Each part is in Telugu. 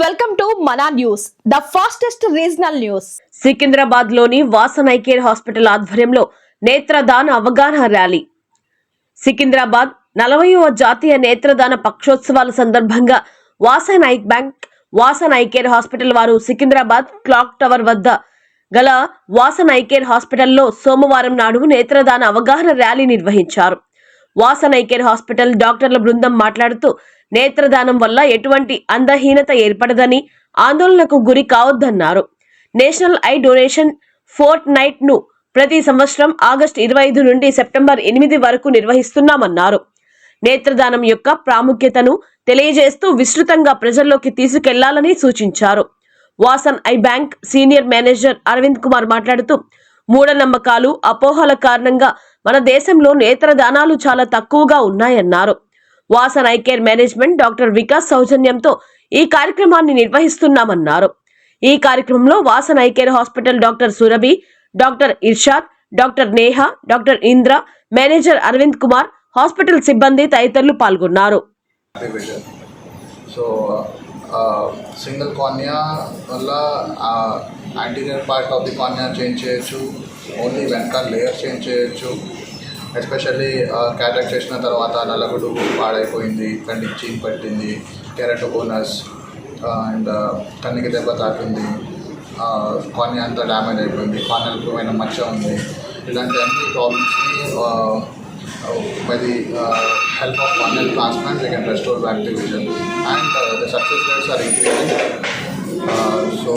Welcome to Mana news the fastest regional news. సికింద్రాబాద్లోని Vasan eye care hospital ఆధ్వర్యంలో నేత్రదాన అవగాహన ర్యాలీ. సికింద్రాబాద్ నలభైవ జాతీయ నేత్రదాన పక్షోత్సవాల సందర్భంగా Vasan eye bank Vasan eye care hospital వారు సికింద్రాబాద్ క్లాక్ టవర్ వద్ద గల వాసన్ ఐకేర్ హాస్పిటల్లో సోమవారం నాడు నేత్రదాన అవగాహన ర్యాలీ నిర్వహించారు. వాసన్ ఐకేర్ హాస్పిటల్ డాక్టర్ల బృందం మాట్లాడుతూ నేత్రదానం వల్ల ఎటువంటి అందహీనత ఏర్పడదని ఆందోళనకు గురి కావద్దన్నారు. నేషనల్ ఐ డొనేషన్ ఫోర్ట్ నైట్ను ప్రతి సంవత్సరం ఆగస్టు ఇరవై ఐదు నుండి సెప్టెంబర్ ఎనిమిది వరకు నిర్వహిస్తున్నామన్నారు. నేత్రదానం యొక్క ప్రాముఖ్యతను తెలియజేస్తూ విస్తృతంగా ప్రజల్లోకి తీసుకెళ్ళాలని సూచించారు. Vasan eye bank senior manager Aravind Kumar మాట్లాడుతూ మూఢనమ్మకాలు అపోహల కారణంగా మన దేశంలో నేత్రదానాలు చాలా తక్కువగా ఉన్నాయన్నారు. Vasan eye care management doctor Vikas సౌజన్యంతో ఈ కార్యక్రమాన్ని నిర్వహిస్తున్నామన్నారు. ఈ కార్యక్రమంలో Vasan eye care hospital doctor Surabhi doctor Irshad doctor Neha doctor Indra manager Aravind Kumar hospital సిబ్బంది తదితరులు పాల్గొన్నారు. సో సింగిల్ కార్నియా వల్ల anterior part of the cornea change చేయొచ్చు. ఓన్లీ వెనకాల లేయర్ చేంజ్ చేయొచ్చు. ఎస్పెషల్లీ క్యాటాక్ చేసిన తర్వాత నల్లగుడ్డు పాడైపోయింది కంటికి చీన్ పట్టింది కెరటోకోనస్ అండ్ కన్నికి దెబ్బ తాకింది కార్నియా అంతా డ్యామేజ్ అయిపోయింది కార్నియాలకు ఏమైనా మచ్చ ఉంది ఇలాంటి అన్ని ప్రాబ్లమ్స్ని by help of corneal transplant they can restore back the and the success rates are increasing so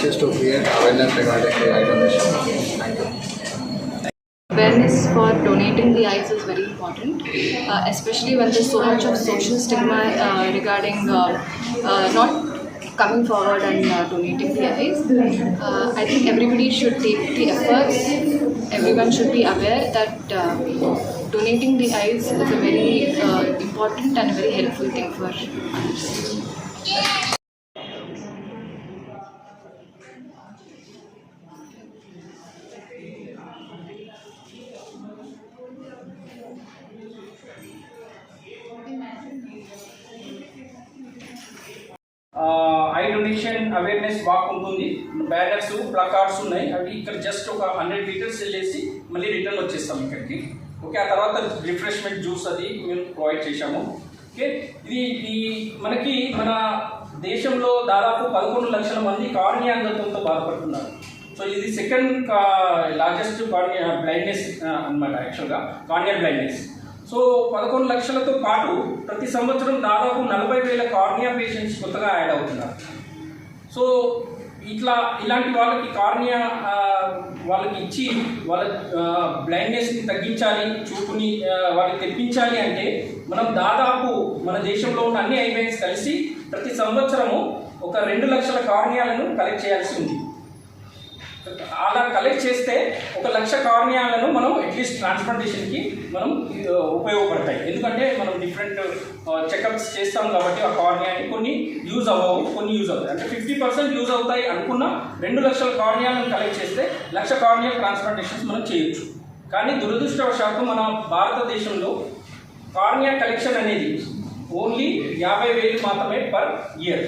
just to create awareness regarding the item issue. Awareness for donating the eyes is very important, uh, especially when there's so much of social stigma uh, regarding uh, uh, not coming forward and uh, donating the eyes. Uh, I think everybody should take the efforts. Everyone should be aware that uh, donating the eyes is a very uh, important and a very helpful thing for condition awareness walk ఉంటుంది. బ్యానర్స్ ప్లకార్డ్స్ ఉన్నాయి. అవి ఇక్కడ జస్ట్ ఒక హండ్రెడ్ మీటర్స్ వెళ్ళేసి మళ్ళీ రిటర్న్ వచ్చేస్తాం ఇక్కడికి. ఓకే ఆ తర్వాత రిఫ్రెష్మెంట్ జ్యూస్ అది మేము ప్రొవైడ్ చేశాము. ఓకే ఇది ఈ మనకి మన దేశంలో దాదాపు పదకొండు లక్షల మంది కార్నియాంగత్వంతో బాధపడుతున్నారు. సో ఇది second largest uh, cornea blindness అనమాట యాక్చువల్గా కార్నియల్ బ్లైండ్నెస్ సో పదకొండు లక్షలతో పాటు ప్రతి సంవత్సరం దాదాపు నలభై వేల కార్నియా పేషెంట్స్ కొత్తగా యాడ్ అవుతున్నారు. సో ఇట్లా ఇలాంటి వాళ్ళకి కార్నియ వాళ్ళకి ఇచ్చి వాళ్ళ బ్లైండ్నెస్ని తగ్గించాలి చూపుని వాళ్ళకి తెప్పించాలి అంటే మనం దాదాపు మన దేశంలో ఉన్న అన్ని ఐబ్యాంక్స్ కలిసి ప్రతి సంవత్సరము ఒక రెండు లక్షల కార్నియాలను కలెక్ట్ చేయాల్సి ఉంది. అలా కలెక్ట్ చేస్తే ఒక లక్ష కార్నియాలను మనం అట్లీస్ట్ ట్రాన్స్ప్లాంటేషన్కి మనం ఉపయోగపడతాయి. ఎందుకంటే మనం డిఫరెంట్ చెకప్స్ చేస్తాం కాబట్టి ఆ కార్నియాని కొన్ని యూజ్ అవ్వవు కొన్ని యూజ్ అవుతాయి అంటే ఫిఫ్టీ పర్సెంట్ యూజ్ అవుతాయి అనుకున్న రెండు లక్షల కార్నియాలను కలెక్ట్ చేస్తే లక్ష కార్నియల్ ట్రాన్స్ప్లాంటేషన్స్ మనం చేయొచ్చు. కానీ దురదృష్టవశాత్తు మన భారతదేశంలో కార్నియా కలెక్షన్ అనేది ఓన్లీ యాభై వేలు మాత్రమే పర్ ఇయర్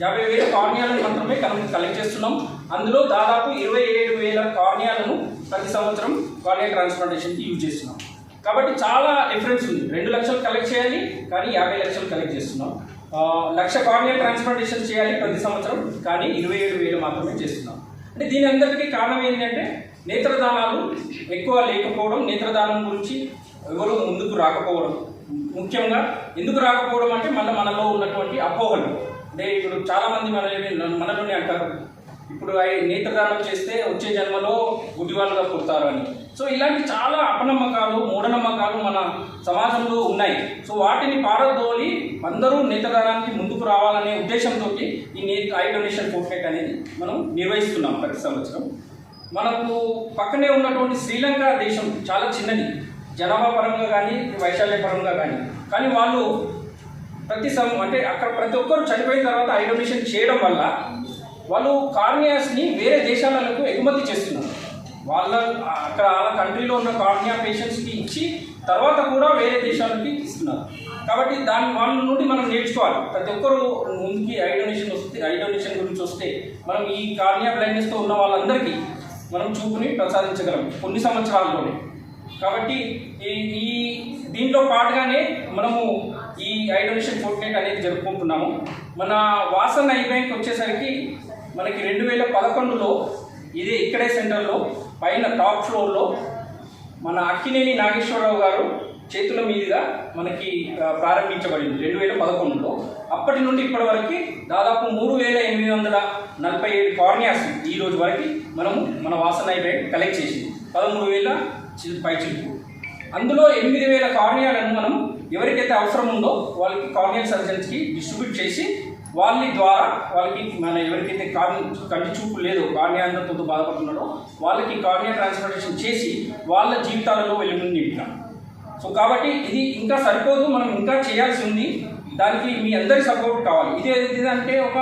యాభై వేల కార్నియాలను మాత్రమే మనం కలెక్ట్ చేస్తున్నాం. అందులో దాదాపు ఇరవై ఏడు వేల కార్నియాలను ప్రతి సంవత్సరం కార్నియా ట్రాన్స్ప్లాంటేషన్కి యూజ్ చేస్తున్నాం. కాబట్టి చాలా డిఫరెన్స్ ఉంది. రెండు లక్షలు కలెక్ట్ చేయాలి కానీ యాభై లక్షలు కలెక్ట్ చేస్తున్నాం. లక్ష కార్నియా ట్రాన్స్ప్లాంటేషన్ చేయాలి ప్రతి సంవత్సరం కానీ ఇరవై ఏడు వేలు మాత్రమే చేస్తున్నాం. అంటే దీని అందరికీ కారణం ఏంటంటే నేత్రదానాలు ఎక్కువ లేకపోవడం నేత్రదానం గురించి ఎవరు ముందుకు రాకపోవడం. ముఖ్యంగా ఎందుకు రాకపోవడం అంటే మళ్ళీ మనలో ఉన్నటువంటి అపోహలు. అంటే ఇప్పుడు చాలామంది మన మనలోనే అంటారు. ఇప్పుడు అయి నేత్రదానం చేస్తే వచ్చే జన్మలో గుడ్డివాళ్ళుగా పుడతారు అని. సో ఇలాంటి చాలా అపనమ్మకాలు మూఢనమ్మకాలు మన సమాజంలో ఉన్నాయి. సో వాటిని పారదోలి అందరూ నేత్రదానానికి ముందుకు రావాలనే ఉద్దేశంతో ఈ నే ఐ డొనేషన్ పోర్ట్రేట్ అనేది మనం నిర్వహిస్తున్నాం ప్రతి సంవత్సరం. మనకు పక్కనే ఉన్నటువంటి శ్రీలంక దేశం చాలా చిన్నది. జనాభా పరంగా కానీ వైశాల్య పరంగా కానీ కానీ వాళ్ళు ప్రతి సం అంటే అక్కడ ప్రతి ఒక్కరు చనిపోయిన తర్వాత ఐడొనేషన్ చేయడం వల్ల వాళ్ళు కార్నియాస్ని వేరే దేశాలకు ఎగుమతి చేస్తున్నారు. వాళ్ళ అక్కడ వాళ్ళ కంట్రీలో ఉన్న కార్నియా పేషెంట్స్కి ఇచ్చి తర్వాత కూడా వేరే దేశాలకి ఇస్తున్నారు. కాబట్టి దాని వాళ్ళ నుండి మనం నేర్చుకోవాలి. ప్రతి ఒక్కరు ముందుకి ఐడొనేషన్ వస్తే ఐడొనేషన్ గురించి వస్తే మనం ఈ కార్నియా బ్లైండ్నెస్తో ఉన్న వాళ్ళందరికీ మనం చూపుని ప్రసాదించగలం కొన్ని సంవత్సరాల్లోనే. కాబట్టి ఈ ఈ దీంట్లో పాటుగానే మనము ఈ ఐ డొనేషన్ అనేది జరుపుకుంటున్నాము. మన వాసన్ ఐ బ్యాంక్ వచ్చేసరికి మనకి రెండు వేల పదకొండులో ఇదే ఇక్కడే సెంటర్లో పైన టాప్ ఫ్లోర్లో మన అక్కినేని నాగేశ్వరరావు గారు చేతుల మీదుగా మనకి ప్రారంభించబడింది రెండు వేల పదకొండులో. అప్పటి నుండి ఇప్పటి వరకు దాదాపు మూడు వేల ఎనిమిది వందల నలభై ఏడు కార్నియాస్ ఈ రోజు వరకు మనము మన వాసన బ్యాంక్ కలెక్ట్ చేసింది. పదమూడు వేల పై పైచిలుకు అందులో ఎనిమిది వేల కార్నియాలను మనం ఎవరికైతే అవసరం ఉందో వాళ్ళకి కార్నియల్ సర్జన్స్కి డిస్ట్రిబ్యూట్ చేసి వాళ్ళ ద్వారా వాళ్ళకి మన ఎవరికైతే కార్ని కంటి చూపు లేదో కార్నియాంధ్రతో బాధపడుతున్నాడో వాళ్ళకి కార్నియా ట్రాన్స్ప్లాంటేషన్ చేసి వాళ్ళ జీవితాలలో వెలుగుని నింపినాం సో కాబట్టి ఇది ఇంకా సరిపోదు మనం ఇంకా చేయాల్సి ఉంది. దానికి మీ అందరి సపోర్ట్ కావాలి. ఇదే ఇదంటే ఒక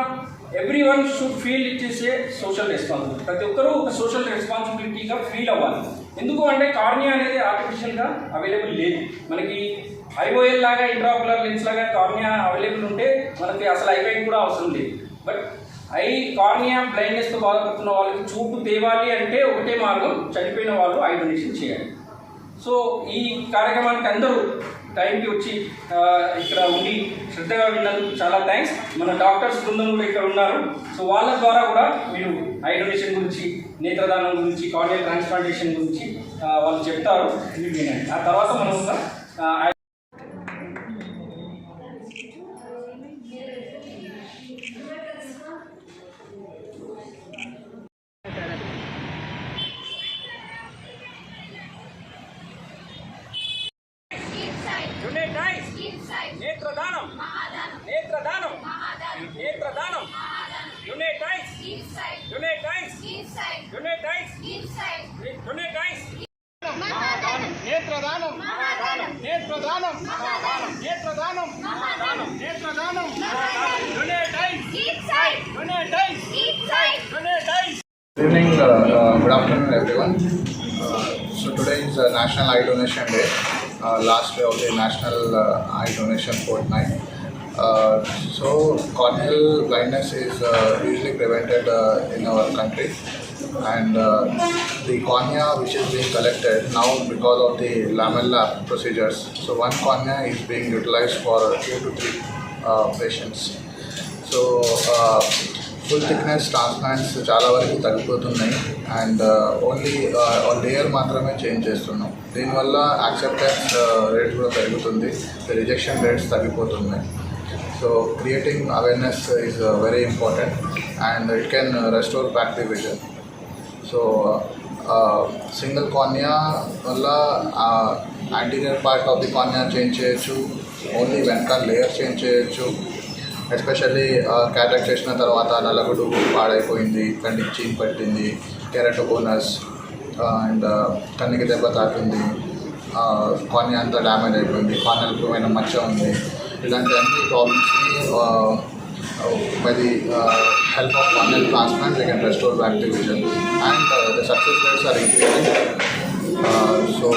every one should feel it is a social responsibility ప్రతి ఒక్కరూ ఒక సోషల్ రెస్పాన్సిబిలిటీగా ఫీల్ అవ్వాలి. ఎందుకు అంటే కార్నియా అనేది ఆర్టిఫిషియల్గా అవైలబుల్ లేదు. మనకి ఐఓఎల్ లాగా ఇంట్రాపులర్ లెన్స్ లాగా కార్నియా అవైలబుల్ ఉంటే మనకి అసలు ఐవైన్ కూడా అవసరం లేదు. బట్ ఐ కార్నియా బ్లైండ్నెస్తో బాధపడుతున్న వాళ్ళకి చూపు తేవాలి అంటే ఒకటే మార్గం చనిపోయిన వాళ్ళు ఐ డొనేషన్ చేయాలి. సో ఈ కార్యక్రమానికి అందరూ టైంకి వచ్చి ఇక్కడ ఉండి శ్రద్ధగా విన్నందుకు చాలా థ్యాంక్స్ మన డాక్టర్స్ బృందం కూడా ఇక్కడ ఉన్నారు. సో వాళ్ళ ద్వారా కూడా మీరు ఐ డొనేషన్ గురించి నేత్రదానం గురించి కార్డియల్ ట్రాన్స్ప్లాంటేషన్ గురించి వాళ్ళు చెప్తారు. వినండి ఆ తర్వాత మనం uh, uh, good afternoon, everyone. Uh, so today is uh, National Eye Donation Day, uh, last day of the National uh, Eye Donation Fortnight. Uh, so corneal blindness is uh, usually prevented uh, in our country, and uh, the cornea which is being collected now because of the lamella procedures. So one cornea is being utilized for two to three uh, patients. So full thickness transplants చాలా వరకు తగ్గిపోతున్నాయి. And uh, only layer uh, మాత్రమే చేంజ్ చేస్తున్నాం. దీనివల్ల యాక్సెప్టెన్స్ రేట్ uh, కూడా పెరుగుతుంది. Rejection rates తగ్గిపోతున్నాయి. So creating awareness is very important and it can restore back the vision so single cornea వల్ల anterior part of the cornea change చేయొచ్చు. ఓన్లీ వెనకాల లేయర్ చేంజ్ చేయొచ్చు. ఎస్పెషల్లీ క్యాటాక్ చేసిన తర్వాత నల్లగుడు పాడైపోయింది కంటికి చీన్ పట్టింది క్యారెట్ బోనస్ అండ్ కన్నికి దెబ్బ తాకింది కొన్ని అంతా డ్యామేజ్ అయిపోయింది కొన్నెలకు పోయిన మచ్చ ఉంది ఇలాంటి అన్ని ప్రాబ్లమ్స్ని మరి help of corneal transplant like and restore activation and the success rates are increasing so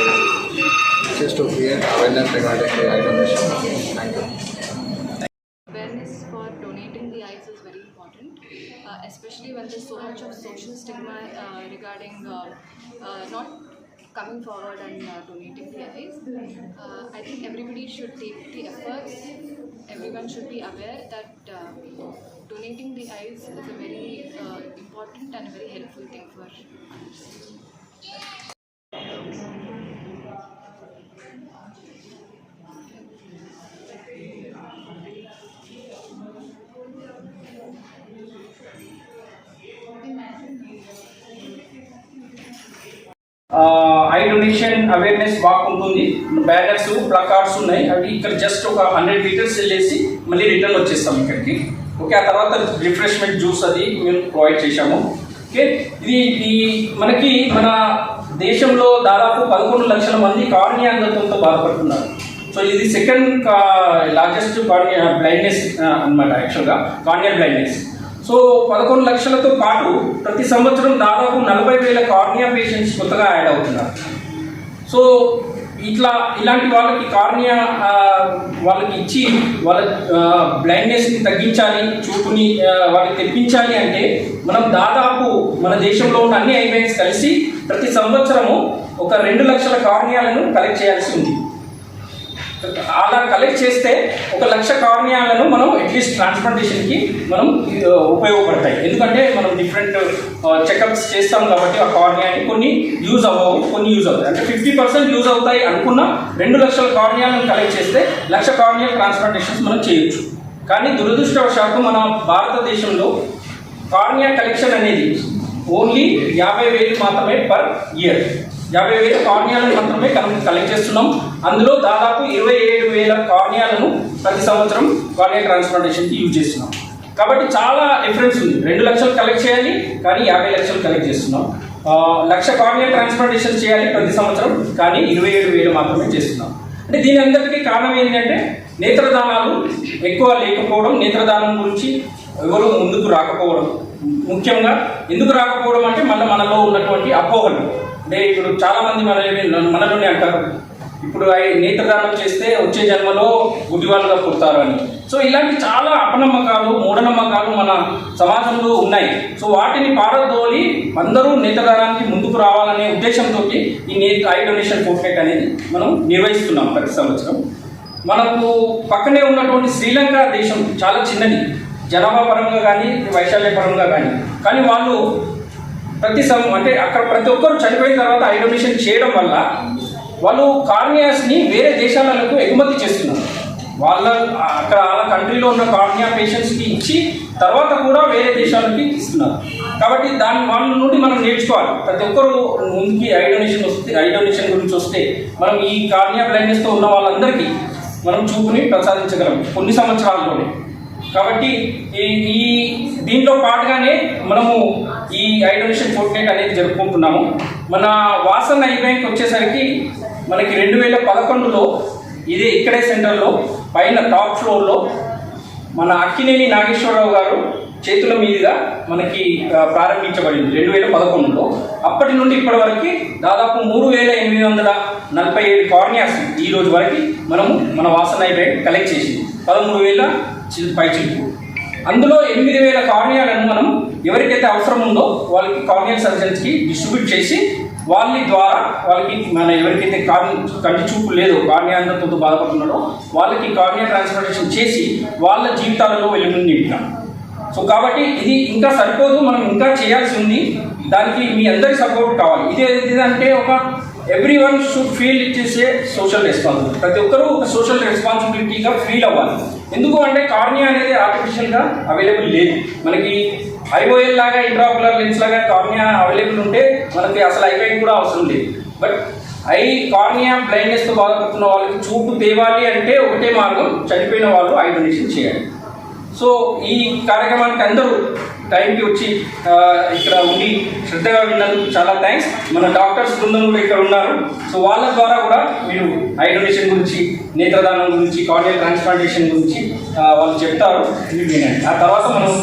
just create awareness regarding item thank you stigma uh, regarding uh, uh, not coming forward and uh, donating the eyes. Uh, I think everybody should take the efforts. Everyone should be aware that uh, donating the eyes is a very important and a very helpful thing for us. Eye donation awareness walk ఉంటుంది. బ్యానర్స్ ప్లకార్డ్స్ ఉన్నాయి. అవి ఇక్కడ జస్ట్ ఒక హండ్రెడ్ మీటర్స్ వెళ్ళేసి మళ్ళీ రిటర్న్ వచ్చేస్తాం ఇక్కడికి. ఓకే ఆ తర్వాత రిఫ్రెష్మెంట్ జ్యూస్ అది మేము ప్రొవైడ్ చేశాము. ఓకే ఇది ఈ మనకి మన దేశంలో దాదాపు పదకొండు లక్షల మంది కార్నియా అంధత్వంతో బాధపడుతున్నారు. సో ఇది సెకండ్ లార్జెస్ట్ కార్నియా బ్లైండ్నెస్ అనమాట యాక్చువల్గా కార్నియా బ్లైండ్నెస్ సో పదకొండు లక్షలతో పాటు ప్రతి సంవత్సరం దాదాపు నలభై వేల కార్నియా పేషెంట్స్ కొత్తగా యాడ్ అవుతున్నారు. సో ఇట్లా ఇలాంటి వాళ్ళకి కార్నియా వాళ్ళకి ఇచ్చి వాళ్ళ బ్లైండ్నెస్ని తగ్గించాలి చూపుని వాళ్ళకి తెప్పించాలి అంటే మనం దాదాపు మన దేశంలో ఉన్న అన్ని ఐబ్యాంక్స్ కలిసి ప్రతి సంవత్సరము ఒక రెండు లక్షల కార్నియాలను కలెక్ట్ చేయాల్సి ఉంది. అలా కలెక్ట్ చేస్తే ఒక లక్ష కార్నియాలను మనం అట్లీస్ట్ ట్రాన్స్ప్లాంటేషన్కి మనం ఉపయోగపడతాయి. ఎందుకంటే మనం డిఫరెంట్ చెకప్స్ చేస్తాం కాబట్టి ఆ కార్నియాని కొన్ని యూజ్ అవ్వవు కొన్ని యూజ్ అవుతాయి అంటే ఫిఫ్టీ పర్సెంట్ యూజ్ అవుతాయి అనుకున్న రెండు లక్షల కార్నియాలను కలెక్ట్ చేస్తే లక్ష కార్నియల్ ట్రాన్స్ప్లాంటేషన్స్ మనం చేయొచ్చు. కానీ దురదృష్టవశాత్తు మన భారతదేశంలో కార్నియా కలెక్షన్ అనేది ఓన్లీ యాభై వేలు మాత్రమే పర్ ఇయర్ యాభై వేల కార్నియాలను మాత్రమే కలెక్ట్ చేస్తున్నాం. అందులో దాదాపు ఇరవై ఏడు వేల కార్నియాలను ప్రతి సంవత్సరం కార్నియా ట్రాన్స్ప్లాంటేషన్కి యూజ్ చేస్తున్నాం. కాబట్టి చాలా డిఫరెన్స్ ఉంది. రెండు లక్షలు కలెక్ట్ చేయాలి కానీ యాభై లక్షలు కలెక్ట్ చేస్తున్నాం. లక్ష కార్నియా ట్రాన్స్ప్లాంటేషన్ చేయాలి ప్రతి సంవత్సరం కానీ ఇరవై ఏడు వేలు మాత్రమే చేస్తున్నాం. అంటే దీని అందరికీ కారణం ఏంటంటే నేత్రదానాలు ఎక్కువ లేకపోవడం నేత్రదానం గురించి ఎవరు ముందుకు రాకపోవడం. ముఖ్యంగా ఎందుకు రాకపోవడం అంటే మళ్ళీ మనలో ఉన్నటువంటి అపోహలు. అంటే ఇప్పుడు చాలా మంది మన మనలోనే అంటారు. ఇప్పుడు నేత్రదానం చేస్తే వచ్చే జన్మలో గుడ్డివాళ్ళుగా పుడతారు అని. సో ఇలాంటి చాలా అపనమ్మకాలు మూఢనమ్మకాలు మన సమాజంలో ఉన్నాయి. సో వాటిని పారదోలి అందరూ నేత్రదానానికి ముందుకు రావాలనే ఉద్దేశంతో ఈ నేత్ర ఐ డొనేషన్ ఫోర్ట్నైట్ అనేది మనం నిర్వహిస్తున్నాం ప్రతి సంవత్సరం. మనకు పక్కనే ఉన్నటువంటి శ్రీలంక దేశం చాలా చిన్నది. జనాభా పరంగా కానీ వైశాల్య పరంగా కానీ కానీ వాళ్ళు ప్రతి సం అంటే అక్కడ ప్రతి ఒక్కరు చనిపోయిన తర్వాత ఐడొనేషన్ చేయడం వల్ల వాళ్ళు కార్నియాస్ని వేరే దేశాలకు ఎగుమతి చేస్తున్నారు. వాళ్ళ అక్కడ వాళ్ళ కంట్రీలో ఉన్న కార్నియా పేషెంట్స్కి ఇచ్చి తర్వాత కూడా వేరే దేశాలకి ఇస్తున్నారు. కాబట్టి దాని వాళ్ళ నుండి మనం నేర్చుకోవాలి. ప్రతి ఒక్కరు ముందుకి ఐడొనేషన్ వస్తే ఐడొనేషన్ గురించి వస్తే మనం ఈ కార్నియా బ్లైండ్నెస్తో ఉన్న వాళ్ళందరికీ మనం చూపుని ప్రసాదించగలం కొన్ని సంవత్సరాల్లోనే. కాబట్టి ఈ దీంట్లో పాటుగానే మనము ఈ ఐ డొనేషన్ అనేది జరుపుకుంటున్నాము. మన వాసన్ ఐ బ్యాంక్ వచ్చేసరికి మనకి రెండు వేల పదకొండులో ఇదే ఇక్కడే సెంటర్లో పైన టాప్ ఫ్లోర్లో మన అక్కినేని నాగేశ్వరరావు గారు చేతుల మీదుగా మనకి ప్రారంభించబడింది. రెండు వేల పదకొండులో. అప్పటి నుండి ఇప్పటి వరకు దాదాపు మూడు వేల ఎనిమిది వందల నలభై ఏడు కార్నియాస్ ఈ రోజు వరకు మనము మన వాసన బ్యాంక్ కలెక్ట్ చేసింది. పదమూడు వేల పై పైచిలుకు అందులో ఎనిమిది వేల కార్నియాలను మనం ఎవరికైతే అవసరం ఉందో వాళ్ళకి కార్నియల్ సర్జన్స్కి డిస్ట్రిబ్యూట్ చేసి వాళ్ళ ద్వారా వాళ్ళకి మన ఎవరికైతే కార్ని కంటి చూపు లేదో కార్నియాంధ్రతో బాధపడుతున్నాడో వాళ్ళకి కార్నియా ట్రాన్స్ప్లాంటేషన్ చేసి వాళ్ళ జీవితాలలో వెలుగుని నింపినాం సో కాబట్టి ఇది ఇంకా సరిపోదు మనం ఇంకా చేయాల్సి ఉంది. దానికి మీ అందరి సపోర్ట్ కావాలి. ఇది ఏదంటే ఒక everyone should feel it is a social responsibility ప్రతి ఒక్కరూ ఒక సోషల్ రెస్పాన్సిబిలిటీగా ఫీల్ అవ్వాలి. ఎందుకు అంటే కార్నియా అనేది ఆర్టిఫిషియల్గా అవైలబుల్ లేదు. మనకి ఐఓఎల్ లాగా ఇంట్రాకులర్ లెన్స్ లాగా కార్నియా అవైలబుల్ ఉంటే మనకి అసలు ఐవైన్ కూడా అవసరం లేదు. బట్ ఐ కార్నియా బ్లైండ్నెస్తో బాధపడుతున్న వాళ్ళకి చూపు తేవాలి అంటే ఒకటే మార్గం చనిపోయిన వాళ్ళు ఐ డొనేషన్ చేయాలి. సో ఈ కార్యక్రమానికి అందరూ టైంకి వచ్చి ఇక్కడ ఉండి శ్రద్ధగా విన్నందుకు చాలా థ్యాంక్స్ మన డాక్టర్స్ బృందం కూడా ఇక్కడ ఉన్నారు. సో వాళ్ళ ద్వారా కూడా మీరు ఐ డొనేషన్ గురించి నేత్రదానం గురించి కార్డియల్ ట్రాన్స్ప్లాంటేషన్ గురించి వాళ్ళు చెప్తారు. వినండి ఆ తర్వాత మనం